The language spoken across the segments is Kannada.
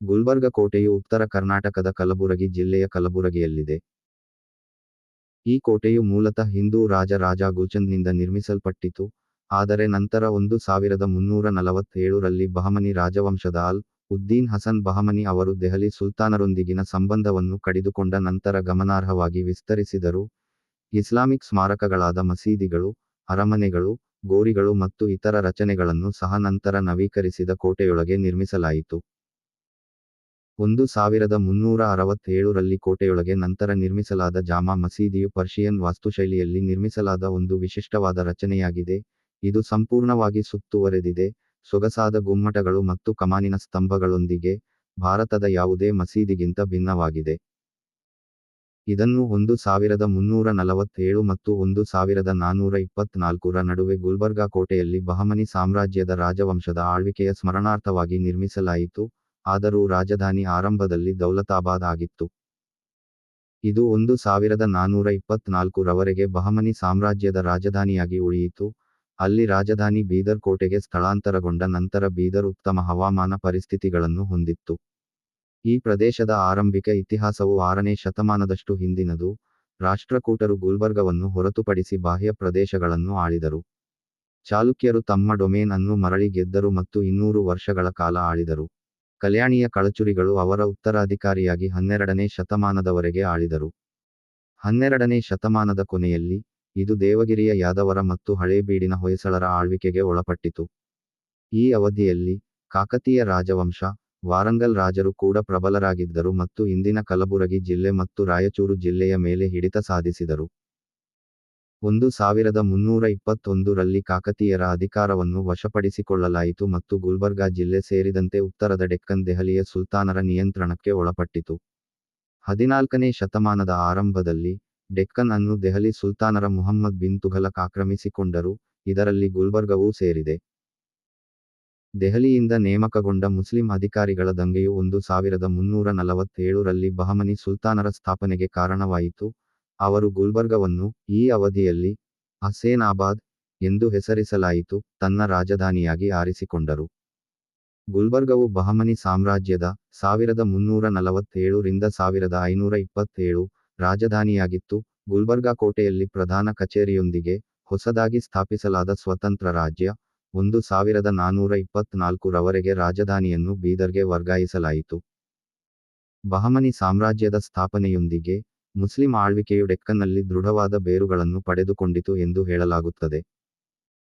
ಗುಲ್ಬರ್ಗ ಕೋಟೆಯು ಉತ್ತರ ಕರ್ನಾಟಕದ ಕಲಬುರಗಿ ಜಿಲ್ಲೆಯ ಕಲಬುರಗಿಯಲ್ಲಿದೆ. ಈ ಕೋಟೆಯು ಮೂಲತಃ ಹಿಂದೂ ರಾಜ ರಾಜ ಗುಲ್ಚಂದ್ನಿಂದ ನಿರ್ಮಿಸಲ್ಪಟ್ಟಿತು. ಆದರೆ ನಂತರ ಒಂದು ಸಾವಿರದ ಮುನ್ನೂರ ನಲವತ್ತೇಳರಲ್ಲಿ ಬಹಮನಿ ರಾಜವಂಶದ ಅಲ್ ಉದ್ದೀನ್ ಹಸನ್ ಬಹಮನಿ ಅವರು ದೆಹಲಿ ಸುಲ್ತಾನರೊಂದಿಗಿನ ಸಂಬಂಧವನ್ನು ಕಡಿದುಕೊಂಡ ನಂತರ ಗಮನಾರ್ಹವಾಗಿ ವಿಸ್ತರಿಸಿದರು. ಇಸ್ಲಾಮಿಕ್ ಸ್ಮಾರಕಗಳಾದ ಮಸೀದಿಗಳು, ಅರಮನೆಗಳು, ಗೋರಿಗಳು ಮತ್ತು ಇತರ ರಚನೆಗಳನ್ನು ಸಹ ನಂತರ ನವೀಕರಿಸಿದ ಕೋಟೆಯೊಳಗೆ ನಿರ್ಮಿಸಲಾಯಿತು. ಒಂದು ಸಾವಿರದ ಮುನ್ನೂರ ಅರವತ್ತೇಳರಲ್ಲಿ ಕೋಟೆಯೊಳಗೆ ನಂತರ ನಿರ್ಮಿಸಲಾದ ಜಾಮಾ ಮಸೀದಿಯು ಪರ್ಷಿಯನ್ ವಾಸ್ತುಶೈಲಿಯಲ್ಲಿ ನಿರ್ಮಿಸಲಾದ ಒಂದು ವಿಶಿಷ್ಟವಾದ ರಚನೆಯಾಗಿದೆ. ಇದು ಸಂಪೂರ್ಣವಾಗಿ ಸುತ್ತುವರೆದಿದೆ. ಸೊಗಸಾದ ಗುಮ್ಮಟಗಳು ಮತ್ತು ಕಮಾನಿನ ಸ್ತಂಭಗಳೊಂದಿಗೆ ಭಾರತದ ಯಾವುದೇ ಮಸೀದಿಗಿಂತ ಭಿನ್ನವಾಗಿದೆ. ಇದನ್ನು ಒಂದು ಸಾವಿರದ ಮುನ್ನೂರ ನಲವತ್ತೇಳು ಮತ್ತು ಒಂದು ಸಾವಿರದ ನಾನೂರ ಇಪ್ಪತ್ನಾಲ್ಕರ ನಡುವೆ ಗುಲ್ಬರ್ಗಾ ಕೋಟೆಯಲ್ಲಿ ಬಹಮನಿ ಸಾಮ್ರಾಜ್ಯದ ರಾಜವಂಶದ ಆಳ್ವಿಕೆಯ ಸ್ಮರಣಾರ್ಥವಾಗಿ ನಿರ್ಮಿಸಲಾಯಿತು. ಆದರೂ ರಾಜಧಾನಿ ಆರಂಭದಲ್ಲಿ ದೌಲತಾಬಾದ್ ಆಗಿತ್ತು. ಇದು ಒಂದು ಸಾವಿರದ ನಾನೂರ ಇಪ್ಪತ್ನಾಲ್ಕು ರವರೆಗೆ ಬಹಮನಿ ಸಾಮ್ರಾಜ್ಯದ ರಾಜಧಾನಿಯಾಗಿ ಉಳಿಯಿತು. ಅಲ್ಲಿ ರಾಜಧಾನಿ ಬೀದರ್ ಕೋಟೆಗೆ ಸ್ಥಳಾಂತರಗೊಂಡ ನಂತರ ಬೀದರ್ ಉತ್ತಮ ಹವಾಮಾನ ಪರಿಸ್ಥಿತಿಗಳನ್ನು ಹೊಂದಿತ್ತು. ಈ ಪ್ರದೇಶದ ಆರಂಭಿಕ ಇತಿಹಾಸವು ಆರನೇ ಶತಮಾನದಷ್ಟು ಹಿಂದಿನದು. ರಾಷ್ಟ್ರಕೂಟರು ಗುಲ್ಬರ್ಗವನ್ನು ಹೊರತುಪಡಿಸಿ ಬಾಹ್ಯ ಪ್ರದೇಶಗಳನ್ನು ಆಳಿದರು. ಚಾಲುಕ್ಯರು ತಮ್ಮ ಡೊಮೇನ್ ಅನ್ನು ಮರಳಿ ಗೆದ್ದರು ಮತ್ತು ಇನ್ನೂರು ವರ್ಷಗಳ ಕಾಲ ಆಳಿದರು. ಕಲ್ಯಾಣಿಯ ಕಳಚುರಿಗಳು ಅವರ ಉತ್ತರಾಧಿಕಾರಿಯಾಗಿ ಹನ್ನೆರಡನೇ ಶತಮಾನದವರೆಗೆ ಆಳಿದರು. ಹನ್ನೆರಡನೇ ಶತಮಾನದ ಕೊನೆಯಲ್ಲಿ, ಇದು ದೇವಗಿರಿಯ ಯಾದವರ ಮತ್ತು ಹಳೇಬೀಡಿನ ಹೊಯ್ಸಳರ ಆಳ್ವಿಕೆಗೆ ಒಳಪಟ್ಟಿತು. ಈ ಅವಧಿಯಲ್ಲಿ, ಕಾಕತೀಯ ರಾಜವಂಶ, ವಾರಂಗಲ್ ರಾಜರು ಕೂಡ ಪ್ರಬಲರಾಗಿದ್ದರು ಮತ್ತು ಇಂದಿನ ಕಲಬುರಗಿ ಜಿಲ್ಲೆ ಮತ್ತು ರಾಯಚೂರು ಜಿಲ್ಲೆಯ ಮೇಲೆ ಹಿಡಿತ ಸಾಧಿಸಿದರು. ಒಂದು ಸಾವಿರದ ಮುನ್ನೂರ ಇಪ್ಪತ್ತೊಂದರಲ್ಲಿ ಕಾಕತೀಯರ ಅಧಿಕಾರವನ್ನು ವಶಪಡಿಸಿಕೊಳ್ಳಲಾಯಿತು ಮತ್ತು ಗುಲ್ಬರ್ಗಾ ಜಿಲ್ಲೆ ಸೇರಿದಂತೆ ಉತ್ತರದ ಡೆಕ್ಕನ್ ದೆಹಲಿಯ ಸುಲ್ತಾನರ ನಿಯಂತ್ರಣಕ್ಕೆ ಒಳಪಟ್ಟಿತು. ಹದಿನಾಲ್ಕನೇ ಶತಮಾನದ ಆರಂಭದಲ್ಲಿ ಡೆಕ್ಕನ್ ಅನ್ನು ದೆಹಲಿ ಸುಲ್ತಾನರ ಮುಹಮ್ಮದ್ ಬಿನ್ ತುಘಲಕ್ ಆಕ್ರಮಿಸಿಕೊಂಡರು, ಇದರಲ್ಲಿ ಗುಲ್ಬರ್ಗವೂ ಸೇರಿದೆ. ದೆಹಲಿಯಿಂದ ನೇಮಕಗೊಂಡ ಮುಸ್ಲಿಂ ಅಧಿಕಾರಿಗಳ ದಂಗೆಯು ಒಂದು ಸಾವಿರದ ಮುನ್ನೂರ ನಲವತ್ತೇಳರಲ್ಲಿ ಬಹಮನಿ ಸುಲ್ತಾನರ ಸ್ಥಾಪನೆಗೆ ಕಾರಣವಾಯಿತು ಅವರು ಗುಲ್ಬರ್ಗವನ್ನು ಈ ಅವಧಿಯಲ್ಲಿ ಹಸೇನಾಬಾದ್ ಎಂದು ಹೆಸರಿಸಲಾಯಿತು, ತನ್ನ ರಾಜಧಾನಿಯಾಗಿ ಆರಿಸಿಕೊಂಡರು. ಗುಲ್ಬರ್ಗವು ಬಹಮನಿ ಸಾಮ್ರಾಜ್ಯದ ಸಾವಿರದ ಮುನ್ನೂರ ನಲವತ್ತೇಳು ರಿಂದ ಸಾವಿರದ ಐನೂರ ಇಪ್ಪತ್ತೇಳು ರಾಜಧಾನಿಯಾಗಿತ್ತು. ಗುಲ್ಬರ್ಗಾ ಕೋಟೆಯಲ್ಲಿ ಪ್ರಧಾನ ಕಚೇರಿಯೊಂದಿಗೆ ಹೊಸದಾಗಿ ಸ್ಥಾಪಿಸಲಾದ ಸ್ವತಂತ್ರ ರಾಜ್ಯ, ಒಂದು ಸಾವಿರದ ನಾನೂರ ಇಪ್ಪತ್ನಾಲ್ಕು ರವರೆಗೆ ರಾಜಧಾನಿಯನ್ನು ಬೀದರ್ಗೆ ವರ್ಗಾಯಿಸಲಾಯಿತು. ಬಹಮನಿ ಸಾಮ್ರಾಜ್ಯದ ಸ್ಥಾಪನೆಯೊಂದಿಗೆ ಮುಸ್ಲಿಂ ಆಳ್ವಿಕೆಯು ಡೆಕ್ಕನ್ನಲ್ಲಿ ದೃಢವಾದ ಬೇರುಗಳನ್ನು ಪಡೆದುಕೊಂಡಿತು ಎಂದು ಹೇಳಲಾಗುತ್ತದೆ.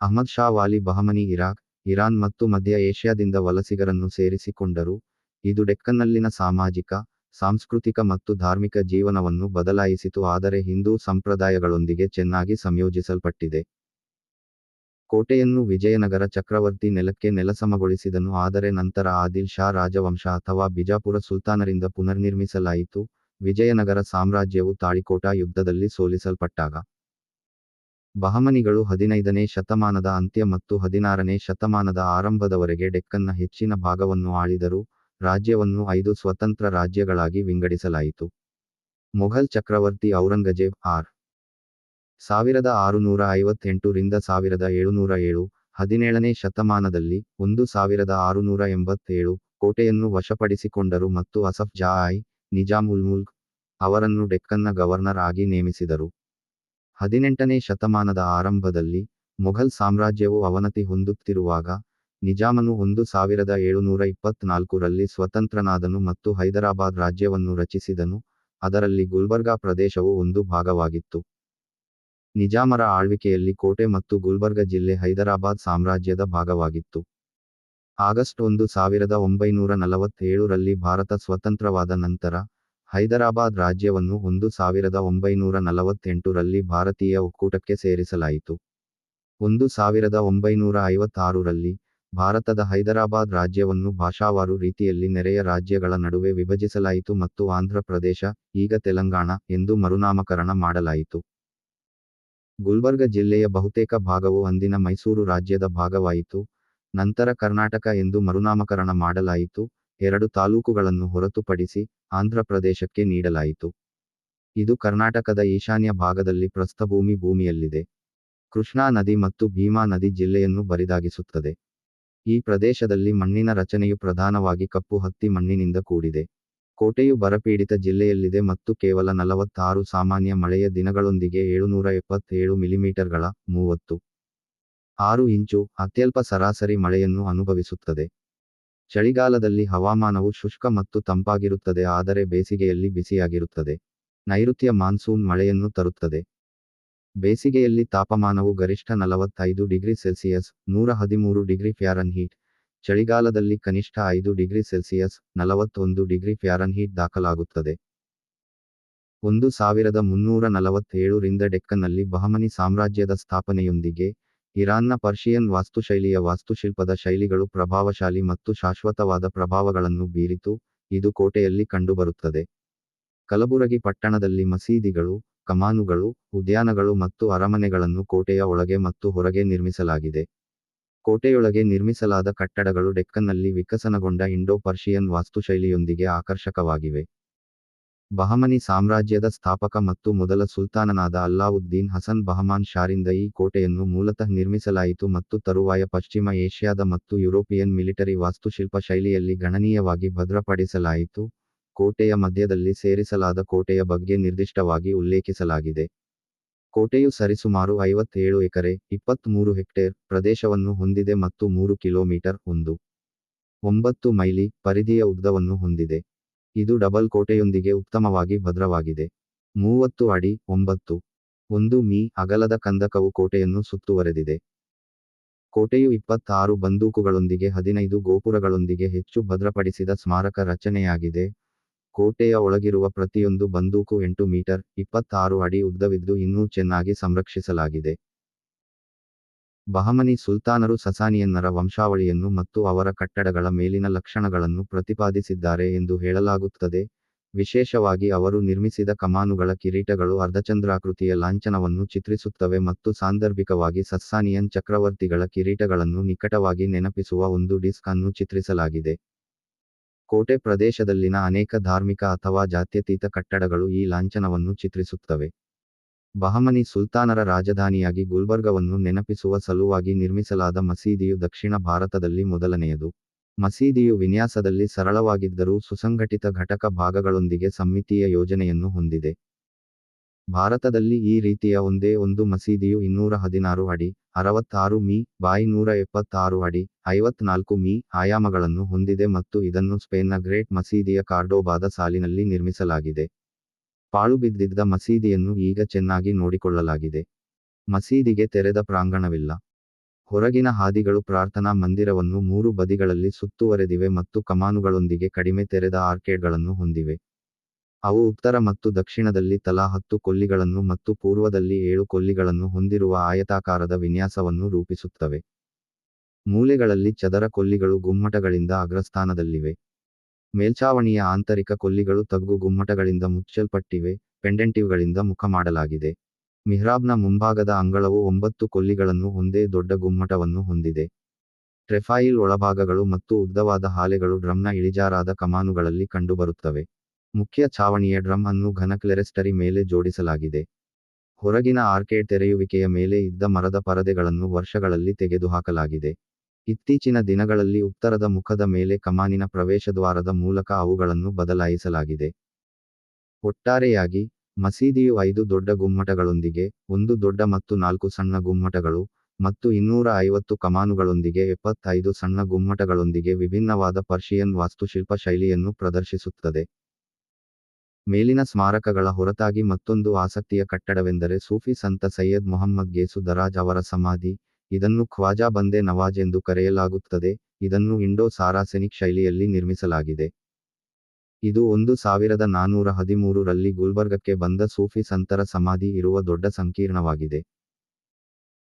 ಅಹಮದ್ ಶಾ ವಾಲಿ ಬಹಮನಿ ಇರಾಕ್, ಇರಾನ್ ಮತ್ತು ಮಧ್ಯ ಏಷ್ಯಾದಿಂದ ವಲಸಿಗರನ್ನು ಸೇರಿಸಿಕೊಂಡರು. ಇದು ಡೆಕ್ಕನ್ನಲ್ಲಿನ ಸಾಮಾಜಿಕ, ಸಾಂಸ್ಕೃತಿಕ ಮತ್ತು ಧಾರ್ಮಿಕ ಜೀವನವನ್ನು ಬದಲಾಯಿಸಿತು, ಆದರೆ ಹಿಂದೂ ಸಂಪ್ರದಾಯಗಳೊಂದಿಗೆ ಚೆನ್ನಾಗಿ ಸಂಯೋಜಿಸಲ್ಪಟ್ಟಿದೆ. ಕೋಟೆಯನ್ನು ವಿಜಯನಗರ ಚಕ್ರವರ್ತಿ ನೆಲಕ್ಕೆ ನೆಲಸಮಗೊಳಿಸಿದನು, ಆದರೆ ನಂತರ ಆದಿಲ್ ಶಾ ರಾಜವಂಶ ಅಥವಾ ಬಿಜಾಪುರ ಸುಲ್ತಾನರಿಂದ ಪುನರ್ನಿರ್ಮಿಸಲಾಯಿತು. ವಿಜಯನಗರ ಸಾಮ್ರಾಜ್ಯವು ತಾಳಿಕೋಟ ಯುದ್ಧದಲ್ಲಿ ಸೋಲಿಸಲ್ಪಟ್ಟಾಗ. ಬಹಮನಿಗಳು ಹದಿನೈದನೇ ಶತಮಾನದ ಅಂತ್ಯ ಮತ್ತು ಹದಿನಾರನೇ ಶತಮಾನದ ಆರಂಭದವರೆಗೆ ಡೆಕ್ಕನ್ನ ಹೆಚ್ಚಿನ ಭಾಗವನ್ನು ಆಳಿದರು, ರಾಜ್ಯವನ್ನು ಐದು ಸ್ವತಂತ್ರ ರಾಜ್ಯಗಳಾಗಿ ವಿಂಗಡಿಸಲಾಯಿತು. ಮೊಘಲ್ ಚಕ್ರವರ್ತಿ ಔರಂಗಜೇಬ್ ಆರ್. ಸಾವಿರದ ಆರುನೂರ ಐವತ್ತೆಂಟರಿಂದ ಸಾವಿರದ ಏಳುನೂರ ಏಳು, ಹದಿನೇಳನೇ ಶತಮಾನದಲ್ಲಿ ಒಂದು ಸಾವಿರದ ಆರುನೂರ ಎಂಬತ್ತೇಳು, ಕೋಟೆಯನ್ನು ವಶಪಡಿಸಿಕೊಂಡರು ಮತ್ತು ಅಸಫ್ ಜಾಯ್ ನಿಜಾಮುಲ್ ಮುಲ್ಕ್ ಅವರನ್ನು ಡೆಕ್ಕನ್ನ ಗವರ್ನರ್ ಆಗಿ ನೇಮಿಸಿದರು. ಹದಿನೆಂಟನೇ ಶತಮಾನದ ಆರಂಭದಲ್ಲಿ ಮೊಘಲ್ ಸಾಮ್ರಾಜ್ಯವು ಅವನತಿ ಹೊಂದುತ್ತಿರುವಾಗ ನಿಜಾಮನು ಒಂದು ಸಾವಿರದ ಏಳುನೂರ ಇಪ್ಪತ್ನಾಲ್ಕರಲ್ಲಿ ಸ್ವತಂತ್ರನಾದನು ಮತ್ತು ಹೈದರಾಬಾದ್ ರಾಜ್ಯವನ್ನು ರಚಿಸಿದನು, ಅದರಲ್ಲಿ ಗುಲ್ಬರ್ಗಾ ಪ್ರದೇಶವು ಒಂದು ಭಾಗವಾಗಿತ್ತು. ನಿಜಾಮರ ಆಳ್ವಿಕೆಯಲ್ಲಿ ಕೋಟೆ ಮತ್ತು ಗುಲ್ಬರ್ಗ ಜಿಲ್ಲೆ ಹೈದರಾಬಾದ್ ಸಾಮ್ರಾಜ್ಯದ ಭಾಗವಾಗಿತ್ತು. ಆಗಸ್ಟ್ ಒಂದು ಸಾವಿರದ ಒಂಬೈನೂರ ನಲವತ್ತೇಳರಲ್ಲಿ ಭಾರತ ಸ್ವತಂತ್ರವಾದ ನಂತರ ಹೈದರಾಬಾದ್ ರಾಜ್ಯವನ್ನು ಒಂದು ಸಾವಿರದ ಒಂಬೈನೂರ ನಲವತ್ತೆಂಟರಲ್ಲಿ ಭಾರತೀಯ ಒಕ್ಕೂಟಕ್ಕೆ ಸೇರಿಸಲಾಯಿತು. ಒಂದು ಸಾವಿರದ ಒಂಬೈನೂರ ಐವತ್ತಾರರಲ್ಲಿ ಭಾರತದ ಹೈದರಾಬಾದ್ ರಾಜ್ಯವನ್ನು ಭಾಷಾವಾರು ರೀತಿಯಲ್ಲಿ ನೆರೆಯ ರಾಜ್ಯಗಳ ನಡುವೆ ವಿಭಜಿಸಲಾಯಿತು ಮತ್ತು ಆಂಧ್ರಪ್ರದೇಶ ಈಗ ತೆಲಂಗಾಣ ಎಂದು ಮರುನಾಮಕರಣ ಮಾಡಲಾಯಿತು. ಗುಲ್ಬರ್ಗ ಜಿಲ್ಲೆಯ ಬಹುತೇಕ ಭಾಗವು ಅಂದಿನ ಮೈಸೂರು ರಾಜ್ಯದ ಭಾಗವಾಯಿತು. ನಂತರ ಕರ್ನಾಟಕ ಎಂದು ಮರುನಾಮಕರಣ ಮಾಡಲಾಯಿತು. ಎರಡು ತಾಲೂಕುಗಳನ್ನು ಹೊರತುಪಡಿಸಿ ಆಂಧ್ರಪ್ರದೇಶಕ್ಕೆ ನೀಡಲಾಯಿತು. ಇದು ಕರ್ನಾಟಕದ ಈಶಾನ್ಯ ಭಾಗದಲ್ಲಿ ಪ್ರಸ್ಥಭೂಮಿ ಭೂಮಿಯಲ್ಲಿದೆ. ಕೃಷ್ಣಾ ನದಿ ಮತ್ತು ಭೀಮಾ ನದಿ ಜಿಲ್ಲೆಯನ್ನು ಬರಿದಾಗಿಸುತ್ತದೆ. ಈ ಪ್ರದೇಶದಲ್ಲಿ ಮಣ್ಣಿನ ರಚನೆಯು ಪ್ರಧಾನವಾಗಿ ಕಪ್ಪು ಹತ್ತಿ ಮಣ್ಣಿನಿಂದ ಕೂಡಿದೆ. ಕೋಟೆಯು ಬರಪೀಡಿತ ಜಿಲ್ಲೆಯಲ್ಲಿದೆ ಮತ್ತು ಕೇವಲ ನಲವತ್ತಾರು ಸಾಮಾನ್ಯ ಮಳೆಯ ದಿನಗಳೊಂದಿಗೆ ಏಳುನೂರ ಎಪ್ಪತ್ತೇಳು ಮಿಲಿಮೀಟರ್ಗಳ ಮೂವತ್ತು. ಆರು ಇಂಚು ಅತ್ಯಲ್ಪ ಸರಾಸರಿ ಮಳೆಯನ್ನು ಅನುಭವಿಸುತ್ತದೆ. ಚಳಿಗಾಲದಲ್ಲಿ ಹವಾಮಾನವು ಶುಷ್ಕ ಮತ್ತು ತಂಪಾಗಿರುತ್ತದೆ, ಆದರೆ ಬೇಸಿಗೆಯಲ್ಲಿ ಬಿಸಿಯಾಗಿರುತ್ತದೆ. ನೈಋತ್ಯ ಮಾನ್ಸೂನ್ ಮಳೆಯನ್ನು ತರುತ್ತದೆ. ಬೇಸಿಗೆಯಲ್ಲಿ ತಾಪಮಾನವು ಗರಿಷ್ಠ ನಲವತ್ತೈದು ಡಿಗ್ರಿ ಸೆಲ್ಸಿಯಸ್, ನೂರ ಹದಿಮೂರು ಡಿಗ್ರಿ ಫ್ಯಾರನ್ಹೀಟ್. ಚಳಿಗಾಲದಲ್ಲಿ ಕನಿಷ್ಠ ಐದು ಡಿಗ್ರಿ ಸೆಲ್ಸಿಯಸ್, ನಲವತ್ತೊಂದು ಡಿಗ್ರಿ ಫ್ಯಾರನ್ಹೀಟ್ ದಾಖಲಾಗುತ್ತದೆ. ಒಂದು ಸಾವಿರದ ಮುನ್ನೂರ ನಲವತ್ತೇಳು ರಿಂದ ಡೆಕ್ಕನ್ನಲ್ಲಿ ಬಹಮನಿ ಸಾಮ್ರಾಜ್ಯದ ಸ್ಥಾಪನೆಯೊಂದಿಗೆ ಇರಾನ್ನ ಪರ್ಷಿಯನ್ ವಾಸ್ತುಶೈಲಿಯ ವಾಸ್ತುಶಿಲ್ಪದ ಶೈಲಿಗಳು ಪ್ರಭಾವಶಾಲಿ ಮತ್ತು ಶಾಶ್ವತವಾದ ಪ್ರಭಾವಗಳನ್ನು ಬೀರಿತು, ಇದು ಕೋಟೆಯಲ್ಲಿ ಕಂಡುಬರುತ್ತದೆ. ಕಲಬುರಗಿ ಪಟ್ಟಣದಲ್ಲಿ ಮಸೀದಿಗಳು, ಕಮಾನುಗಳು, ಉದ್ಯಾನಗಳು ಮತ್ತು ಅರಮನೆಗಳನ್ನು ಕೋಟೆಯ ಒಳಗೆ ಮತ್ತು ಹೊರಗೆ ನಿರ್ಮಿಸಲಾಗಿದೆ. ಕೋಟೆಯೊಳಗೆ ನಿರ್ಮಿಸಲಾದ ಕಟ್ಟಡಗಳು ಡೆಕ್ಕನ್ನಲ್ಲಿ ವಿಕಸನಗೊಂಡ ಇಂಡೋ ಪರ್ಷಿಯನ್ ವಾಸ್ತುಶೈಲಿಯೊಂದಿಗೆ ಆಕರ್ಷಕವಾಗಿವೆ. ಬಹಮನಿ ಸಾಮ್ರಾಜ್ಯದ ಸ್ಥಾಪಕ ಮತ್ತು ಮೊದಲ ಸುಲ್ತಾನನಾದ ಅಲ್ಲಾವುದ್ದೀನ್ ಹಸನ್ ಬಹಮಾನ್ ಶಾರಿಂದ ಈ ಕೋಟೆಯನ್ನು ಮೂಲತಃ ನಿರ್ಮಿಸಲಾಯಿತು ಮತ್ತು ತರುವಾಯ ಪಶ್ಚಿಮ ಏಷ್ಯಾದ ಮತ್ತು ಯುರೋಪಿಯನ್ ಮಿಲಿಟರಿ ವಾಸ್ತುಶಿಲ್ಪ ಶೈಲಿಯಲ್ಲಿ ಗಣನೀಯವಾಗಿ ಭದ್ರಪಡಿಸಲಾಯಿತು. ಕೋಟೆಯ ಮಧ್ಯದಲ್ಲಿ ಸೇರಿಸಲಾದ ಕೋಟೆಯ ಬಗ್ಗೆ ನಿರ್ದಿಷ್ಟವಾಗಿ ಉಲ್ಲೇಖಿಸಲಾಗಿದೆ. ಕೋಟೆಯು ಸರಿಸುಮಾರು ಐವತ್ತೇಳು ಎಕರೆ ಇಪ್ಪತ್ತ್ಮೂರು ಹೆಕ್ಟೇರ್ ಪ್ರದೇಶವನ್ನು ಹೊಂದಿದೆ ಮತ್ತು ಮೂರು ಕಿಲೋಮೀಟರ್ ಒಂದು, ಒಂಬತ್ತು ಮೈಲಿ ಪರಿಧಿಯ ಉದ್ದವನ್ನು ಹೊಂದಿದೆ. ಇದು ಡಬಲ್ ಕೋಟೆಯೊಂದಿಗೆ ಉತ್ತಮವಾಗಿ ಭದ್ರವಾಗಿದೆ. ಮೂವತ್ತು ಅಡಿ, ಒಂಬತ್ತು. ಒಂದು ಮೀ, ಅಗಲದ ಕಂದಕವು ಕೋಟೆಯನ್ನು ಸುತ್ತುವರೆದಿದೆ. ಕೋಟೆಯು ಇಪ್ಪತ್ತಾರು ಬಂದೂಕುಗಳೊಂದಿಗೆ ಹದಿನೈದು ಗೋಪುರಗಳೊಂದಿಗೆ ಹೆಚ್ಚು ಭದ್ರಪಡಿಸಿದ ಸ್ಮಾರಕ ರಚನೆಯಾಗಿದೆ. ಕೋಟೆಯ ಒಳಗಿರುವ ಪ್ರತಿಯೊಂದು ಬಂದೂಕು ಎಂಟು ಮೀಟರ್, ಇಪ್ಪತ್ತಾರು ಅಡಿ ಉದ್ದವಿದ್ದು ಇನ್ನೂ ಚೆನ್ನಾಗಿ ಸಂರಕ್ಷಿಸಲಾಗಿದೆ. ಬಹಮನಿ ಸುಲ್ತಾನರು ಸಸಾನಿಯನ್ನರ ವಂಶಾವಳಿಯನ್ನು ಮತ್ತು ಅವರ ಕಟ್ಟಡಗಳ ಮೇಲಿನ ಲಕ್ಷಣಗಳನ್ನು ಪ್ರತಿಪಾದಿಸಿದ್ದಾರೆ ಎಂದು ಹೇಳಲಾಗುತ್ತದೆ. ವಿಶೇಷವಾಗಿ ಅವರು ನಿರ್ಮಿಸಿದ ಕಮಾನುಗಳ ಕಿರೀಟಗಳು ಅರ್ಧಚಂದ್ರಾಕೃತಿಯ ಲಾಂಛನವನ್ನು ಚಿತ್ರಿಸುತ್ತವೆ ಮತ್ತು ಸಾಂದರ್ಭಿಕವಾಗಿ ಸಸ್ಸಾನಿಯನ್ ಚಕ್ರವರ್ತಿಗಳ ಕಿರೀಟಗಳನ್ನು ನಿಕಟವಾಗಿ ನೆನಪಿಸುವ ಒಂದು ಡಿಸ್ಕ್ ಅನ್ನು ಚಿತ್ರಿಸಲಾಗಿದೆ. ಕೋಟೆ ಪ್ರದೇಶದಲ್ಲಿನ ಅನೇಕ ಧಾರ್ಮಿಕ ಅಥವಾ ಜಾತ್ಯತೀತ ಕಟ್ಟಡಗಳು ಈ ಲಾಂಛನವನ್ನು ಚಿತ್ರಿಸುತ್ತವೆ. ಬಹಮನಿ ಸುಲ್ತಾನರ ರಾಜಧಾನಿಯಾಗಿ ಗುಲ್ಬರ್ಗವನ್ನು ನೆನಪಿಸುವ ಸಲುವಾಗಿ ನಿರ್ಮಿಸಲಾದ ಮಸೀದಿಯು ದಕ್ಷಿಣ ಭಾರತದಲ್ಲಿ ಮೊದಲನೆಯದು. ಮಸೀದಿಯು ವಿನ್ಯಾಸದಲ್ಲಿ ಸರಳವಾಗಿದ್ದರೂ ಸುಸಂಘಟಿತ ಘಟಕ ಭಾಗಗಳೊಂದಿಗೆ ಸಮ್ಮಿತೀಯ ಯೋಜನೆಯನ್ನು ಹೊಂದಿದೆ. ಭಾರತದಲ್ಲಿ ಈ ರೀತಿಯ ಒಂದೇ ಒಂದು ಮಸೀದಿಯು ಇನ್ನೂರ ಹದಿನಾರು ಅಡಿ, ಅರವತ್ತಾರು ಮೀ ಬಾಯಿ ನೂರ ಎಪ್ಪತ್ತಾರು ಅಡಿ, ಐವತ್ನಾಲ್ಕು ಮೀ ಆಯಾಮಗಳನ್ನು ಹೊಂದಿದೆ ಮತ್ತು ಇದನ್ನು ಸ್ಪೇನ್ನ ಗ್ರೇಟ್ ಮಸೀದಿಯ ಕಾರ್ಡೋಬಾದ ಸಾಲಿನಲ್ಲಿ ನಿರ್ಮಿಸಲಾಗಿದೆ. ಪಾಳುಬಿದ್ದಿದ್ದ ಮಸೀದಿಯನ್ನು ಈಗ ಚೆನ್ನಾಗಿ ನೋಡಿಕೊಳ್ಳಲಾಗಿದೆ. ಮಸೀದಿಗೆ ತೆರೆದ ಪ್ರಾಂಗಣವಿಲ್ಲ. ಹೊರಗಿನ ಹಾದಿಗಳು ಪ್ರಾರ್ಥನಾ ಮಂದಿರವನ್ನು ಮೂರು ಬದಿಗಳಲ್ಲಿ ಸುತ್ತುವರೆದಿವೆ ಮತ್ತು ಕಮಾನುಗಳೊಂದಿಗೆ ಕಡಿಮೆ ತೆರೆದ ಆರ್ಕೇಡ್ಗಳನ್ನು ಹೊಂದಿವೆ. ಅವು ಉತ್ತರ ಮತ್ತು ದಕ್ಷಿಣದಲ್ಲಿ ತಲಾ ಹತ್ತು ಕೊಲ್ಲಿಗಳನ್ನು ಮತ್ತು ಪೂರ್ವದಲ್ಲಿ ಏಳು ಕೊಲ್ಲಿಗಳನ್ನು ಹೊಂದಿರುವ ಆಯತಾಕಾರದ ವಿನ್ಯಾಸವನ್ನು ರೂಪಿಸುತ್ತವೆ. ಮೂಲೆಗಳಲ್ಲಿ ಚದರ ಕೊಲ್ಲಿಗಳು ಗುಮ್ಮಟಗಳಿಂದ ಅಗ್ರಸ್ಥಾನದಲ್ಲಿವೆ. ಮೇಲ್ಛಾವಣಿಯ ಆಂತರಿಕ ಕೊಲ್ಲಿಗಳು ತಗ್ಗು ಗುಮ್ಮಟಗಳಿಂದ ಮುಚ್ಚಲ್ಪಟ್ಟಿವೆ, ಪೆಂಡೆಂಟಿವ್ಗಳಿಂದ ಮುಖ ಮಾಡಲಾಗಿದೆ ಮಿಹ್ರಾಬ್ನ ಮುಂಭಾಗದ ಅಂಗಳವು ಒಂಬತ್ತು ಕೊಲ್ಲಿಗಳನ್ನು ಒಂದೇ ದೊಡ್ಡ ಗುಮ್ಮಟವನ್ನು ಹೊಂದಿದೆ. ಟ್ರೆಫಾಯಿಲ್ ಒಳಭಾಗಗಳು ಮತ್ತು ಉದ್ದವಾದ ಹಾಲೆಗಳು ಡ್ರಮ್ನ ಇಳಿಜಾರಾದ ಕಮಾನುಗಳಲ್ಲಿ ಕಂಡುಬರುತ್ತವೆ. ಮುಖ್ಯ ಛಾವಣಿಯ ಡ್ರಮ್ ಅನ್ನು ಘನ ಕ್ಲೆರೆಸ್ಟರಿ ಮೇಲೆ ಜೋಡಿಸಲಾಗಿದೆ. ಹೊರಗಿನ ಆರ್ಕೇಡ್ ತೆರೆಯುವಿಕೆಯ ಮೇಲೆ ಇದ್ದ ಮರದ ಪರದೆಗಳನ್ನು ವರ್ಷಗಳಲ್ಲಿ ತೆಗೆದುಹಾಕಲಾಗಿದೆ. ಇತ್ತೀಚಿನ ದಿನಗಳಲ್ಲಿ ಉತ್ತರದ ಮುಖದ ಮೇಲೆ ಕಮಾನಿನ ಪ್ರವೇಶದ್ವಾರದ ಮೂಲಕ ಅವುಗಳನ್ನು ಬದಲಾಯಿಸಲಾಗಿದೆ. ಒಟ್ಟಾರೆಯಾಗಿ, ಮಸೀದಿಯು ಐದು ದೊಡ್ಡ ಗುಮ್ಮಟಗಳೊಂದಿಗೆ, ಒಂದು ದೊಡ್ಡ ಮತ್ತು ನಾಲ್ಕು ಸಣ್ಣ ಗುಮ್ಮಟಗಳು, ಮತ್ತು ಇನ್ನೂರ ಐವತ್ತು ಕಮಾನುಗಳೊಂದಿಗೆ ಎಪ್ಪತ್ತೈದು ಸಣ್ಣ ಗುಮ್ಮಟಗಳೊಂದಿಗೆ ವಿಭಿನ್ನವಾದ ಪರ್ಷಿಯನ್ ವಾಸ್ತುಶಿಲ್ಪ ಶೈಲಿಯನ್ನು ಪ್ರದರ್ಶಿಸುತ್ತದೆ. ಮೇಲಿನ ಸ್ಮಾರಕಗಳ ಹೊರತಾಗಿ ಮತ್ತೊಂದು ಆಸಕ್ತಿಯ ಕಟ್ಟಡವೆಂದರೆ ಸೂಫಿ ಸಂತ ಸೈಯದ್ ಮೊಹಮ್ಮದ್ ಗೇಸು ದರಾಜ್ ಅವರ ಸಮಾಧಿ ಇದನ್ನು ಖ್ವಾಜಾ ಬಂದೆ ನವಾಜ್ ಎಂದು ಕರೆಯಲಾಗುತ್ತದೆ. ಇದನ್ನು ಇಂಡೋ ಸಾರಾಸೆನಿಕ್ ಶೈಲಿಯಲ್ಲಿ ನಿರ್ಮಿಸಲಾಗಿದೆ. ಇದು ಒಂದು ಸಾವಿರದ ನಾನೂರ ಹದಿಮೂರು ರಲ್ಲಿ ಗುಲ್ಬರ್ಗಕ್ಕೆ ಬಂದ ಸೂಫಿ ಸಂತರ ಸಮಾಧಿ ಇರುವ ದೊಡ್ಡ ಸಂಕೀರ್ಣವಾಗಿದೆ.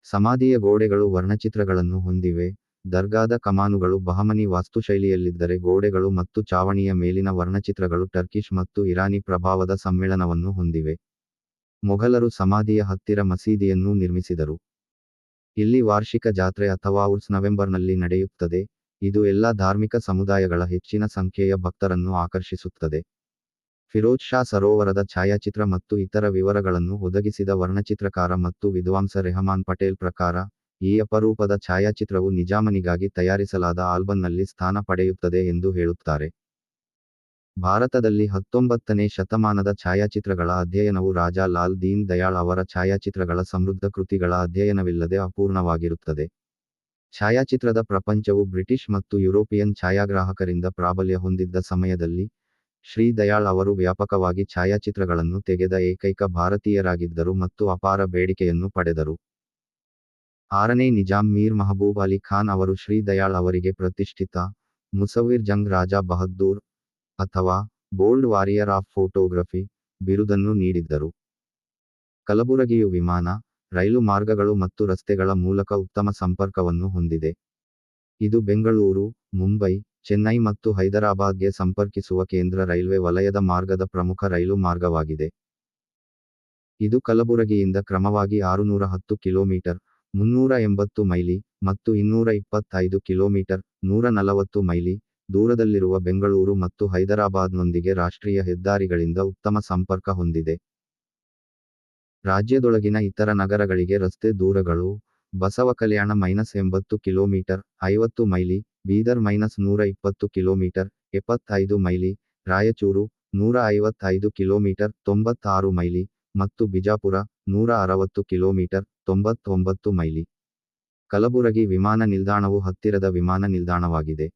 ಸಮಾಧಿಯ ಗೋಡೆಗಳು ವರ್ಣಚಿತ್ರಗಳನ್ನು ಹೊಂದಿವೆ. ದರ್ಗಾದ ಕಮಾನುಗಳು ಬಹಮನಿ ವಾಸ್ತುಶೈಲಿಯಲ್ಲಿದ್ದರೆ ಗೋಡೆಗಳು ಮತ್ತು ಚಾವಣಿಯ ಮೇಲಿನ ವರ್ಣಚಿತ್ರಗಳು ಟರ್ಕಿಶ್ ಮತ್ತು ಇರಾನಿ ಪ್ರಭಾವದ ಸಮ್ಮೇಳನವನ್ನು ಹೊಂದಿವೆ. ಮೊಘಲರು ಸಮಾಧಿಯ ಹತ್ತಿರ ಮಸೀದಿಯನ್ನೂ ನಿರ್ಮಿಸಿದರು. ಇಲ್ಲಿ ವಾರ್ಷಿಕ ಜಾತ್ರೆ ಅಥವಾ ಉರ್ಸ್ ನವೆಂಬರ್ನಲ್ಲಿ ನಡೆಯುತ್ತದೆ. ಇದು ಎಲ್ಲ ಧಾರ್ಮಿಕ ಸಮುದಾಯಗಳ ಹೆಚ್ಚಿನ ಸಂಖ್ಯೆಯ ಭಕ್ತರನ್ನು ಆಕರ್ಷಿಸುತ್ತದೆ. ಫಿರೋಜ್ ಶಾ ಸರೋವರದ ಛಾಯಾಚಿತ್ರ ಮತ್ತು ಇತರ ವಿವರಗಳನ್ನು ಒದಗಿಸಿದ ವರ್ಣಚಿತ್ರಕಾರ ಮತ್ತು ವಿದ್ವಾಂಸ ರೆಹಮಾನ್ ಪಟೇಲ್ ಪ್ರಕಾರ, ಈ ಅಪರೂಪದ ಛಾಯಾಚಿತ್ರವು ನಿಜಾಮನಿಗಾಗಿ ತಯಾರಿಸಲಾದ ಆಲ್ಬಂನಲ್ಲಿ ಸ್ಥಾನ ಪಡೆಯುತ್ತದೆ ಎಂದು ಹೇಳುತ್ತಾರೆ. ಭಾರತದಲ್ಲಿ ಹತ್ತೊಂಬತ್ತನೇ ಶತಮಾನದ ಛಾಯಾಚಿತ್ರಗಳ ಅಧ್ಯಯನವು ರಾಜಾ ಲಾಲ್ ದೀನ್ ದಯಾಳ್ ಅವರ ಛಾಯಾಚಿತ್ರಗಳ ಸಮೃದ್ಧ ಕೃತಿಗಳ ಅಧ್ಯಯನವಿಲ್ಲದೆ ಅಪೂರ್ಣವಾಗಿರುತ್ತದೆ. ಛಾಯಾಚಿತ್ರದ ಪ್ರಪಂಚವು ಬ್ರಿಟಿಷ್ ಮತ್ತು ಯುರೋಪಿಯನ್ ಛಾಯಾಗ್ರಾಹಕರಿಂದ ಪ್ರಾಬಲ್ಯ ಹೊಂದಿದ್ದ ಸಮಯದಲ್ಲಿ, ಶ್ರೀ ದಯಾಳ್ ಅವರು ವ್ಯಾಪಕವಾಗಿ ಛಾಯಾಚಿತ್ರಗಳನ್ನು ತೆಗೆದ ಏಕೈಕ ಭಾರತೀಯರಾಗಿದ್ದರು ಮತ್ತು ಅಪಾರ ಬೇಡಿಕೆಯನ್ನು ಪಡೆದರು. ಆರನೇ ನಿಜಾಂ ಮೀರ್ ಮಹಬೂಬ್ ಅಲಿ ಖಾನ್ ಅವರು ಶ್ರೀ ದಯಾಳ್ ಅವರಿಗೆ ಪ್ರತಿಷ್ಠಿತ ಮುಸವೀರ್ ಜಂಗ್ ರಾಜಾ ಬಹದ್ದೂರ್ ಅಥವಾ ಬೋಲ್ಡ್ ವಾರಿಯರ್ ಆಫ್ ಫೋಟೋಗ್ರಫಿ ಬಿರುದನ್ನು ನೀಡಿದ್ದರು. ಕಲಬುರಗಿಯು ವಿಮಾನ, ರೈಲು ಮಾರ್ಗಗಳು ಮತ್ತು ರಸ್ತೆಗಳ ಮೂಲಕ ಉತ್ತಮ ಸಂಪರ್ಕವನ್ನು ಹೊಂದಿದೆ. ಇದು ಬೆಂಗಳೂರು, ಮುಂಬೈ, ಚೆನ್ನೈ ಮತ್ತು ಹೈದರಾಬಾದ್ಗೆ ಸಂಪರ್ಕಿಸುವ ಕೇಂದ್ರ ರೈಲ್ವೆ ವಲಯದ ಮಾರ್ಗದ ಪ್ರಮುಖ ರೈಲು ಮಾರ್ಗವಾಗಿದೆ. ಇದು ಕಲಬುರಗಿಯಿಂದ ಕ್ರಮವಾಗಿ ಆರುನೂರ ಹತ್ತು ಕಿಲೋಮೀಟರ್, ಮುನ್ನೂರ ಎಂಬತ್ತು ಮೈಲಿ ಮತ್ತು ಇನ್ನೂರ ಇಪ್ಪತ್ತೈದು ಕಿಲೋಮೀಟರ್, ನೂರ ನಲವತ್ತು ಮೈಲಿ ದೂರದಲ್ಲಿರುವ ಬೆಂಗಳೂರು ಮತ್ತು ಹೈದರಾಬಾದ್ನೊಂದಿಗೆ ರಾಷ್ಟ್ರೀಯ ಹೆದ್ದಾರಿಗಳಿಂದ ಉತ್ತಮ ಸಂಪರ್ಕ ಹೊಂದಿದೆ. ರಾಜ್ಯದೊಳಗಿನ ಇತರ ನಗರಗಳಿಗೆ ರಸ್ತೆ ದೂರಗಳು, ಬಸವ ಕಲ್ಯಾಣ ಮೈನಸ್ ಎಂಬತ್ತು ಕಿಲೋಮೀಟರ್, ಐವತ್ತು ಮೈಲಿ, ಬೀದರ್ ಮೈನಸ್ ನೂರ ಇಪ್ಪತ್ತು ಕಿಲೋಮೀಟರ್, ಎಪ್ಪತ್ತೈದು ಮೈಲಿ, ರಾಯಚೂರು ನೂರ ಐವತ್ತೈದು ಕಿಲೋಮೀಟರ್, ತೊಂಬತ್ತಾರು ಮೈಲಿ ಮತ್ತು ಬಿಜಾಪುರ ನೂರ ಅರವತ್ತು ಕಿಲೋಮೀಟರ್, ತೊಂಬತ್ತೊಂಬತ್ತು ಮೈಲಿ. ಕಲಬುರಗಿ ವಿಮಾನ ನಿಲ್ದಾಣವು ಹತ್ತಿರದ ವಿಮಾನ ನಿಲ್ದಾಣವಾಗಿದೆ.